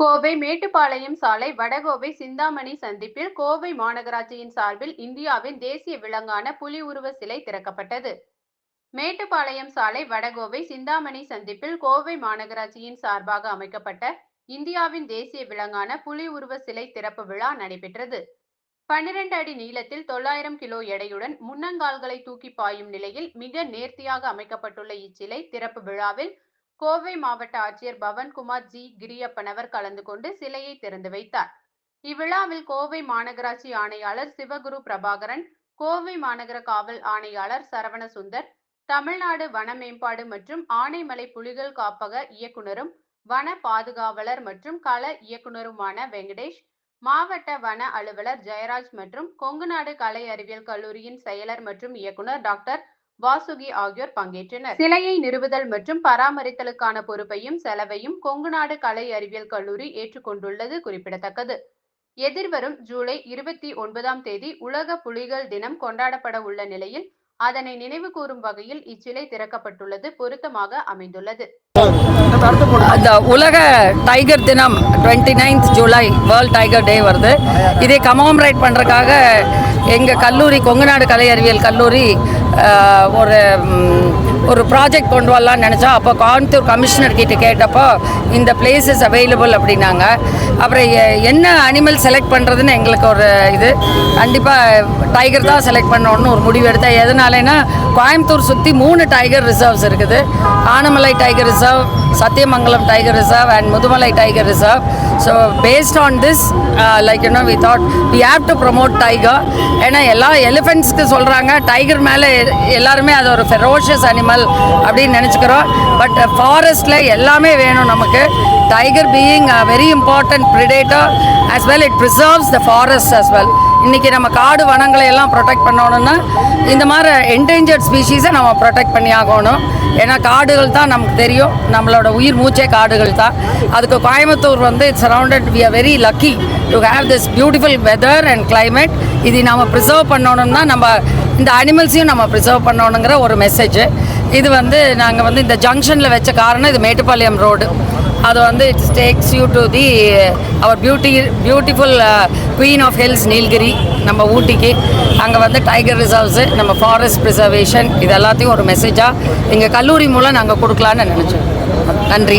கோவை மேட்டுப்பாளையம் சாலை வடகோவை சிந்தாமணி சந்திப்பில் கோவை மாநகராட்சியின் சார்பில் இந்தியாவின் தேசிய விலங்கான புலி உருவ சிலை திறக்கப்பட்டது. மேட்டுப்பாளையம் சாலை வடகோவை சிந்தாமணி சந்திப்பில் கோவை மாநகராட்சியின் சார்பாக அமைக்கப்பட்ட இந்தியாவின் தேசிய விலங்கான புலி உருவ சிலை திறப்பு விழா நடைபெற்றது. பன்னிரண்டு அடி நீளத்தில் தொள்ளாயிரம் கிலோ எடையுடன் முன்னங்கால்களை தூக்கி பாயும் நிலையில் மிக நேர்த்தியாக அமைக்கப்பட்டுள்ள இச்சிலை திறப்பு விழாவில் கோவை மாவட்ட ஆட்சியர் பவன்குமார் ஜி. கிரியப்பனவர் கலந்து கொண்டு சிலையை திறந்து வைத்தார். இவ்விழாவில் கோவை மாநகராட்சி ஆணையாளர் சிவகுரு பிரபாகரன் கோவை மாநகர காவல் ஆணையாளர் சரவணசுந்தர் தமிழ்நாடு வன மேம்பாடு மற்றும் ஆனைமலை புலிகள் காப்பக இயக்குனரும் வன பாதுகாவலர் மற்றும் கள இயக்குனருமான வெங்கடேஷ் மாவட்ட வன அலுவலர் ஜெயராஜ் மற்றும் கொங்குநாடு கலை அறிவியல் கல்லூரியின் செயலர் மற்றும் இயக்குனர் டாக்டர் வாசுகி ஆகியோர் பங்கேற்றனர். சிலையை நிறுவுதல் மற்றும் பராமரித்தலுக்கான பொறுப்பையும் செலவையும் கொங்குநாடு கலை அறிவியல் கல்லூரி ஏற்றுக்கொண்டுள்ளது குறிப்பிடத்தக்கது. எதிர்வரும் ஜூலை இருபத்தி ஒன்பதாம் தேதி உலக புலிகள் தினம் கொண்டாடப்பட உள்ள நிலையில் அதனை நினைவு கூறும் வகையில் இச்சிலை திறக்கப்பட்டுள்ளது பொருத்தமாக அமைந்துள்ளது. அந்த உலக டைகர் தினம் twenty ninth July world tiger day வருது. இதை கமாமரேட் பண்ணுறதுக்காக எங்கள் கல்லூரி கொங்குநாடு கலை அறிவியல் கல்லூரி ஒரு ஒரு ப்ராஜெக்ட் கொண்டு வரலாம்னு நினச்சோம் அப்போ கோயம்புத்தூர் கமிஷனர் கிட்ட கேட்டப்போ இந்த பிளேசஸ் அவைலபிள் அப்படின்னாங்க. அப்புறம் எ- என்ன அனிமல் செலக்ட் பண்ணுறதுன்னு எங்களுக்கு ஒரு இது. கண்டிப்பாக டைகர் தான் செலக்ட் பண்ணணும்னு ஒரு முடிவு எடுத்தேன். எதனாலனா கோயம்புத்தூர் சுற்றி மூணு டைகர் ரிசர்வ்ஸ் இருக்குது. Anamalai tiger reserve So Sathyamangalam tiger reserve and Mudumalai tiger reserve so based on this like you know we thought we have to promote tiger ஏன்னா எல்லா எலிஃபென்ட்ஸ்க்கு சொல்கிறாங்க டைகர் மேலே எல்லாருமே அது ஒரு ஃபெரோஷியஸ் அனிமல் அப்படின்னு நினச்சிக்கிறோம். பட் ஃபாரஸ்ட்டில் uh, எல்லாமே வேணும் நமக்கு. Tiger being a very important predator as well it preserves the forest as well இன்றைக்கி நம்ம காடு வனங்களை எல்லாம் ப்ரொடெக்ட் பண்ணணும்னா இந்த மாதிரி என்டேஞ்சர்ட் ஸ்பீஷீஸை நம்ம ப்ரொடெக்ட் பண்ணி ஆகணும் ஏன்னா காடுகள் தான் நமக்கு தெரியும் நம்மளோட உயிர் மூச்சே காடுகள் தான். அதுக்கு கோயம்புத்தூர் வந்து it's surrounded we are very lucky to have this beautiful weather and climate இது நம்ம ப்ரிசர்வ் பண்ணணும்னா நம்ம இந்த அனிமல்ஸையும் நம்ம ப்ரிசர்வ் பண்ணணுங்கிற ஒரு மெசேஜ் இது வந்து நாங்கள் வந்து இந்த ஜங்ஷனில் வச்ச காரணம் இது மேட்டுப்பாளையம் ரோடு அது வந்து it's takes you to the our beauty beautiful queen of hills Nilgiri நம்ம ஊட்டிக்கு. அங்கே வந்து டைகர் ரிசர்வ்ஸு நம்ம ஃபாரஸ்ட் ப்ரிசர்வேஷன் இது எல்லாத்தையும் ஒரு மெசேஜாக எங்கள் கல்லூரி மூலம் நாங்கள் கொடுக்கலான்னு நினச்சோம். நன்றி.